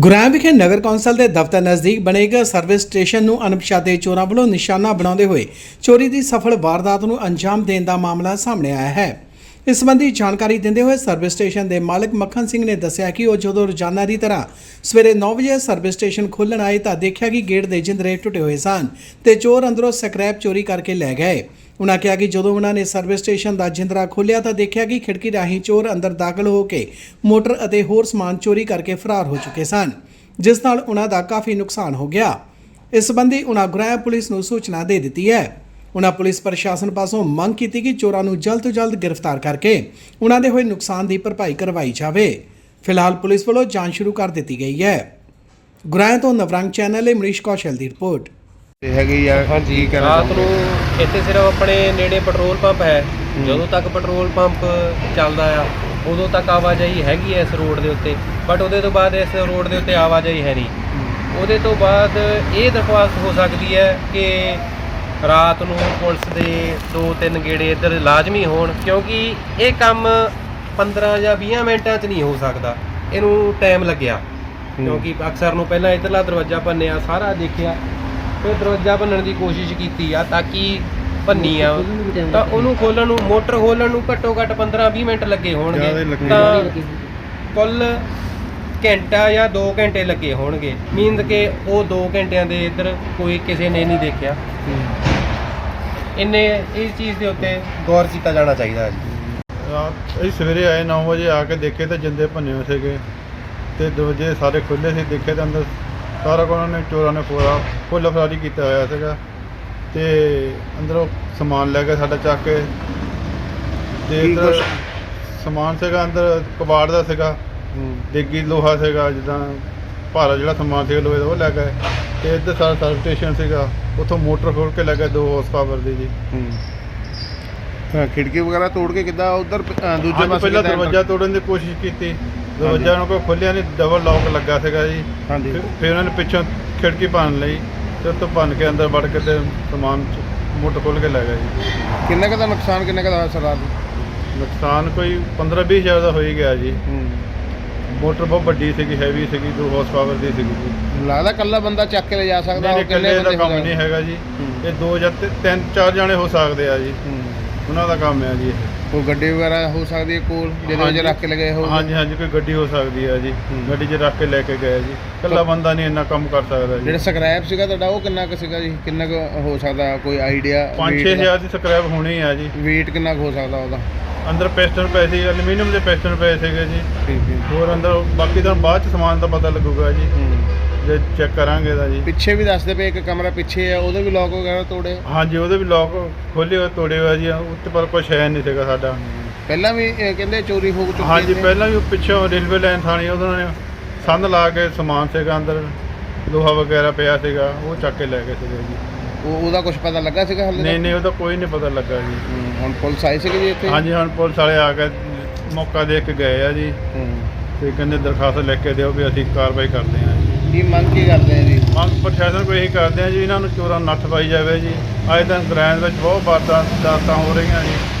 ਗੁਰਾਂ ਵਿਖੇ ਨਗਰ ਕੌਂਸਲ ਦੇ ਦਫ਼ਤਰ ਨਜ਼ਦੀਕ ਬਣੇਗਾ ਸਰਵਿਸ ਸਟੇਸ਼ਨ ਨੂੰ ਅਣਪਛਾਤੇ ਚੋਰਾਂ ਵੱਲੋਂ ਨਿਸ਼ਾਨਾ ਬਣਾਉਂਦੇ ਹੋਏ ਚੋਰੀ ਦੀ ਸਫਲ ਵਾਰਦਾਤ ਨੂੰ ਅੰਜਾਮ ਦੇਣ ਦਾ ਮਾਮਲਾ ਸਾਹਮਣੇ ਆਇਆ ਹੈ। ਇਸ ਸੰਬੰਧੀ ਜਾਣਕਾਰੀ ਦਿੰਦੇ ਹੋਏ ਸਰਵਿਸ ਸਟੇਸ਼ਨ ਦੇ ਮਾਲਕ ਮੱਖਣ ਸਿੰਘ ਨੇ ਦੱਸਿਆ ਕਿ ਉਹ ਜਦੋਂ ਰੋਜ਼ਾਨਾ ਦੀ ਤਰ੍ਹਾਂ ਸਵੇਰੇ 9 ਵਜੇ ਸਰਵਿਸ ਸਟੇਸ਼ਨ ਖੋਲ੍ਹਣ ਆਏ ਤਾਂ ਦੇਖਿਆ ਕਿ ਗੇਟ ਦੇ ਜਿੰਦਰੇ ਟੁੱਟੇ ਹੋਏ ਸਨ ਤੇ ਚੋਰ ਅੰਦਰੋਂ ਸਕ੍ਰੈਪ ਚੋਰੀ ਕਰਕੇ ਲੈ ਗਏ। ਉਨ੍ਹਾਂ ਕਿਹਾ ਕਿ ਜਦੋਂ ਉਹਨਾਂ ਨੇ ਸਰਵਿਸ ਸਟੇਸ਼ਨ ਦਾ ਜਿੰਦਰਾ ਖੋਲ੍ਹਿਆ ਤਾਂ ਦੇਖਿਆ ਕਿ ਖਿੜਕੀ ਰਾਹੀਂ ਚੋਰ ਅੰਦਰ ਦਾਖਲ ਹੋ ਕੇ ਮੋਟਰ ਅਤੇ ਹੋਰ ਸਮਾਨ ਚੋਰੀ ਕਰਕੇ ਫਰਾਰ ਹੋ ਚੁੱਕੇ ਸਨ, ਜਿਸ ਨਾਲ ਉਹਨਾਂ ਦਾ ਕਾਫੀ ਨੁਕਸਾਨ ਹੋ ਗਿਆ। ਇਸ ਸੰਬੰਧੀ ਉਹਨਾਂ ਗੁਰਾਇਆ ਪੁਲਿਸ ਨੂੰ ਸੂਚਨਾ ਦੇ ਦਿੱਤੀ ਹੈ। ਉਹਨਾਂ ਪੁਲਿਸ ਪ੍ਰਸ਼ਾਸਨ ਪਾਸੋਂ ਮੰਗ ਕੀਤੀ ਕਿ ਚੋਰਾਂ ਨੂੰ ਜਲਦ ਤੋਂ ਜਲਦ ਗ੍ਰਿਫਤਾਰ ਕਰਕੇ ਉਹਨਾਂ ਦੇ ਹੋਏ ਨੁਕਸਾਨ ਦੀ ਭਰਪਾਈ ਕਰਵਾਈ ਜਾਵੇ। ਫਿਲਹਾਲ ਪੁਲਿਸ ਵੱਲੋਂ ਜਾਂਚ ਸ਼ੁਰੂ ਕਰ ਦਿੱਤੀ ਗਈ ਹੈ। ਗੁਰਾਇਆ ਤੋਂ ਨਵਰੰਗ ਚੈਨਲ ਲਈ ਮਨੀਸ਼ ਕੌਸ਼ਲ ਦੀ ਰਿਪੋਰਟ। ਤੇ ਹੈਗੀ ਆ ਹਾਂਜੀ। ਕੀ ਕਹਿਣਾ ਰਾਤ ਨੂੰ ਇੱਥੇ ਸਿਰਫ ਆਪਣੇ ਨੇੜੇ ਪੈਟਰੋਲ ਪੰਪ ਹੈ। ਜਦੋਂ ਤੱਕ ਪੈਟਰੋਲ ਪੰਪ ਚੱਲਦਾ ਆ ਉਦੋਂ ਤੱਕ ਆਵਾਜਾਈ ਹੈਗੀ ਐ ਇਸ ਰੋਡ ਦੇ ਉੱਤੇ। ਬਟ ਉਹਦੇ ਤੋਂ ਬਾਅਦ ਇਸ ਰੋਡ ਦੇ ਉੱਤੇ ਆਵਾਜਾਈ ਹੈ ਨਹੀਂ। ਉਹਦੇ ਤੋਂ ਬਾਅਦ ਇਹ ਦਰਖਾਸਤ ਹੋ ਸਕਦੀ ਹੈ ਕਿ ਰਾਤ ਨੂੰ ਪੁਲਿਸ ਦੇ ਦੋ ਤਿੰਨ ਗੇੜੇ ਇੱਧਰ ਲਾਜ਼ਮੀ ਹੋਣ ਕਿਉਂਕਿ ਇਹ ਕੰਮ 15 ਜਾਂ 20 ਮਿੰਟਾਂ 'ਚ ਨਹੀਂ ਹੋ ਸਕਦਾ। ਇਹਨੂੰ ਟਾਈਮ ਲੱਗਿਆ। ਕਿਉਂਕਿ ਅਕਸਰ ਨੂੰ ਪਹਿਲਾਂ ਇੱਧਰਲਾ ਦਰਵਾਜ਼ਾ ਭੰਨਿਆ ਸਾਰਾ ਦੇਖਿਆ। ਫਿਰ ਦਰਵਾਜ਼ਾ ਭੰਨਣ ਦੀ ਕੋਸ਼ਿਸ਼ ਕੀਤੀ ਆ ਤਾਂ ਕਿ ਭੰਨੀ ਆ। ਤਾਂ ਉਹਨੂੰ ਖੋਲਣ ਨੂੰ ਮੋਟਰ ਖੋਲਣ ਨੂੰ ਘੱਟੋ ਘੱਟ 15-20 ਮਿੰਟ ਲੱਗੇ ਹੋਣਗੇ। ਤਾਂ ਕੁੱਲ ਘੰਟਾ ਜਾਂ 2 ਘੰਟੇ ਲੱਗੇ ਹੋਣਗੇ। ਮੀਨਸ ਕਿ ਉਹ 2 ਘੰਟਿਆਂ ਦੇ ਇੱਧਰ ਕੋਈ ਕਿਸੇ ਨੇ ਨਹੀਂ ਦੇਖਿਆ। ਇੰਨੇ ਇਸ ਚੀਜ਼ ਦੇ ਉੱਤੇ ਗੌਰ ਕੀਤਾ ਜਾਣਾ ਚਾਹੀਦਾ ਹੈ ਜੀ। ਰਾਤ ਅਸੀਂ ਸਵੇਰੇ ਆਏ 9 ਵਜੇ ਆ ਕੇ ਦੇਖੇ ਤਾਂ ਜਿੰਦੇ ਭੰਨੇ ਹੋਏ ਸੀਗੇ। ਤੇ ਦਰਵਾਜ਼ੇ ਸਾਰੇ ਖੁੱਲੇ ਸੀ ਦੇਖੇ ਤਾਂ ਅੰਦਰ ਸਾਰਾ ਕੁਝ ਉਹਨਾਂ ਨੇ ਚੋਰਾਂ ਨੇ ਪੂਰਾ ਫੁੱਲ ਫਰਾਰੀ ਕੀਤਾ ਹੋਇਆ ਸੀਗਾ ਤੇ ਅੰਦਰੋਂ ਸਮਾਨ ਲੈ ਕੇ ਸਾਡਾ ਚੱਕ ਕੇ ਤੇ ਕੀ ਇੱਧਰ ਕੁਛ? ਸਮਾਨ ਸੀਗਾ ਅੰਦਰ ਕਬਾੜ ਦਾ ਸੀਗਾ ਡਿੱਗੀ ਲੋਹਾ ਸੀਗਾ ਜਿੱਦਾਂ ਭਾਰਾ ਜਿਹੜਾ ਸਮਾਨ ਸੀਗਾ ਲੋਹੇ ਦਾ ਉਹ ਲੈ ਗਏ ਤੇ ਇੱਧਰ ਸਾਰਾ ਸਰਵ ਸਟੇਸ਼ਨ ਸੀਗਾ ਉੱਥੋਂ ਮੋਟਰ ਖੋਲ ਕੇ ਲੈ ਗਏ 2 ਹਾਰਸ ਪਾਵਰ ਦੀ ਜੀ। ਹਾਂ। ਖਿੜਕੀ ਵਗੈਰਾ ਤੋੜ ਕੇ ਕਿੱਦਾਂ ਉਧਰ ਦੂਜੇ ਪਾਸੇ ਪਹਿਲਾਂ ਕਿੱਦਾਂ ਦਰਵਾਜ਼ਾ ਤੋੜਨ ਦੀ ਕੋਸ਼ਿਸ਼ ਕੀਤੀ। ਦਰਵਾਜ਼ਾ ਉਹਨਾਂ ਕੋਲ ਖੋਲ੍ਹਿਆ ਨਹੀਂ ਡਬਲ ਲੌਕ ਲੱਗਾ ਸੀਗਾ ਜੀ। ਹਾਂਜੀ। ਫਿਰ- ਫਿਰ ਉਹਨਾਂ ਨੇ ਪਿੱਛੋਂ ਖਿੜਕੀ ਭੰਨ ਲਈ ਤੇ ਉੱਤੋਂ ਭੰਨ ਕੇ ਅੰਦਰ ਵੜ ਕੇ ਤੇ ਸਮਾਨ ਚ- ਮੁੱਢ ਖੋਲ ਕੇ ਲੈ ਗਏ ਜੀ। ਕਿੰਨਾ ਕੁ ਦਾ ਨੁਕਸਾਨ ਕਿੰਨਾ ਕੁ ਦਾ ਹੋਇਆ ਸਰਦਾਰ ਨੁਕਸਾਨ ਕੋਈ 15-20 ਹਜ਼ਾਰ ਦਾ ਹੋ ਹੀ ਗਿਆ ਜੀ। ਮੋਟਰ ਬਹੁਤ ਵੱਡੀ ਸੀਗੀ ਹੈਵੀ ਸੀਗੀ 2 ਹਾਰਸ ਪਾਵਰ ਦੀ ਸੀਗੀ ਜੀ। ਲੱਗਦਾ ਕੱਲਾ ਬੰਦਾ ਚੱਕ ਕੇ ਲੈ ਜਾ ਸਕਦਾ ਨਹੀਂ ਉਹ ਇਕੱਲੇ ਦਾ ਕੰਮ ਹੋ ਨਹੀਂ ਹੈਗਾ ਜੀ। ਹੂੰ। ਇਹ ਦੋ ਜਾਂ ਤਿੰਨ ਚਾਰ ਜਾਣੇ ਹੋ ਸਕਦੇ ਆ ਜੀ। ਹੂੰ। ਉਹਨਾਂ ਦਾ ਕੰਮ ਹੈ ਜੀ ਇਹ। ਕੋਈ ਗੱਡੀ ਵਗੈਰਾ ਹੋ ਸਕਦੀ ਹੈ ਕੋਲ ਜਿਹਦੇ ਵਿੱਚ ਹਾਂਜੀ। ਰੱਖ ਕੇ ਲਗਾਏ ਹੋ ਹਾਂਜੀ ਹਾਂਜੀ ਕੋਈ ਗੱਡੀ ਹੋ ਸਕਦੀ ਹੈ ਜੀ। ਹੂੰ। ਗੱਡੀ 'ਚ ਰੱਖ ਕੇ ਲੈ ਕੇ ਗਏ ਜੀ। ਇਕੱਲਾ ਬੰਦਾ ਨਹੀਂ ਇੰਨਾ ਕੰਮ ਕਰ ਸਕਦਾ ਜੀ। ਜਿਹੜਾ ਸਕ੍ਰੈਪ ਸੀਗਾ ਤੁਹਾਡਾ ਉਹ ਕਿੰਨਾ ਕੁ ਸੀਗਾ ਜੀ? ਕਿੰਨਾ ਕੁ ਹੋ ਸਕਦਾ ਕੋਈ ਆਈਡੀਆ? 5-6000 ਦੀ? ਸਕ੍ਰੈਪ ਹੋਣੀ ਆ ਜੀ। weight ਕਿੰਨਾ ਕੁ ਹੋ ਸਕਦਾ ਉਹਦਾ? ਅੰਦਰ ਪਿਸਟਨ ਪਏ ਸੀ ਐਲੂਮੀਨੀਅਮ ਦੇ ਪਿਸਟਨ ਪਏ ਸੀਗੇ ਜੀ। ਠੀਕ ਹੈ। ਹੋਰ ਅੰਦਰ ਬਾਕੀ ਤਾਂ ਬਾਅਦ ਚ ਸਮਾਨ ਦਾ ਪਤਾ ਲੱਗੂਗਾ ਜੀ। ਜੇ ਚੈੱਕ ਕਰਾਂਗੇ ਤਾਂ ਜੀ। ਪਿੱਛੇ ਵੀ ਦੱਸਦੇ ਪਏ ਇੱਕ ਕਮਰਾ ਪਿੱਛੇ ਆ ਉਹਦੇ ਵੀ ਲੋਕ ਵਗੈਰਾ ਤੋੜੇ। ਹਾਂਜੀ ਉਹਦੇ ਵੀ ਲੋਕ ਖੋਲੇ ਹੋਏ ਤੋੜੇ ਹੋਏ ਜੀ ਉੱਤੇ ਪਰ ਕੁਛ ਹੈ ਨਹੀਂ ਸੀਗਾ ਸਾਡਾ। ਪਹਿਲਾਂ ਵੀ ਇਹ ਕਹਿੰਦੇ ਚੋਰੀ ਹੋ ਚੁੱਕੀ ਹਾਂਜੀ ਸੀ। ਪਹਿਲਾਂ ਵੀ ਉਹ ਪਿੱਛੋਂ ਰੇਲਵੇ ਲਾਈਨ ਥਾਣੀ ਉਹਨਾਂ ਨੇ ਸੰਦ ਲਾ ਕੇ ਸਮਾਨ ਸੀਗਾ ਅੰਦਰ ਲੋਹਾ ਵਗੈਰਾ ਪਿਆ ਸੀਗਾ ਉਹ ਚੱਕ ਕੇ ਲੈ ਗਏ ਸੀਗੇ ਜੀ। ਉਹ ਉਹਦਾ ਕੁਝ ਪਤਾ ਲੱਗਾ ਸੀਗਾ ਹਲੇ ਨਹੀਂ ਨਹੀਂ ਉਹਦਾ ਕੋਈ ਨਹੀਂ ਪਤਾ ਲੱਗਾ ਜੀ। ਹੁਣ ਪੁਲਿਸ ਆਈ ਸੀਗੀ ਜੀ ਇੱਥੇ? ਹਾਂਜੀ ਹੁਣ ਪੁਲਿਸ ਵਾਲੇ ਆ ਕੇ ਮੌਕਾ ਦੇਖ ਕੇ ਗਏ ਆ ਜੀ। ਹੂੰ। ਤੇ ਕਹਿੰਦੇ ਦਰਖਾਸਤ ਲਿਖ ਕੇ ਦਿਓ ਵੀ ਅਸੀਂ ਕਾਰਵਾਈ ਕਰਦੇ ਹਾਂ ਜੀ। ਕੀ ਮੰਗ ਕੀ ਕਰਦੇ ਆ ਜੀ? ਮੰਗ ਪ੍ਰਸ਼ਾਸਨ ਕੋਈ ਇਹੀ ਕਰਦੇ ਆ ਜੀ, ਇਹਨਾਂ ਨੂੰ ਚੋਰਾਂ ਨੱਠ ਪਾਈ ਜਾਵੇ ਜੀ। ਅੱਜ ਤਾਂ ਗ੍ਰੈਂਡ ਵਿੱਚ ਬਹੁਤ ਵਾਰਦਾਤਾਂ ਹੋ ਰਹੀਆਂ ਜੀ।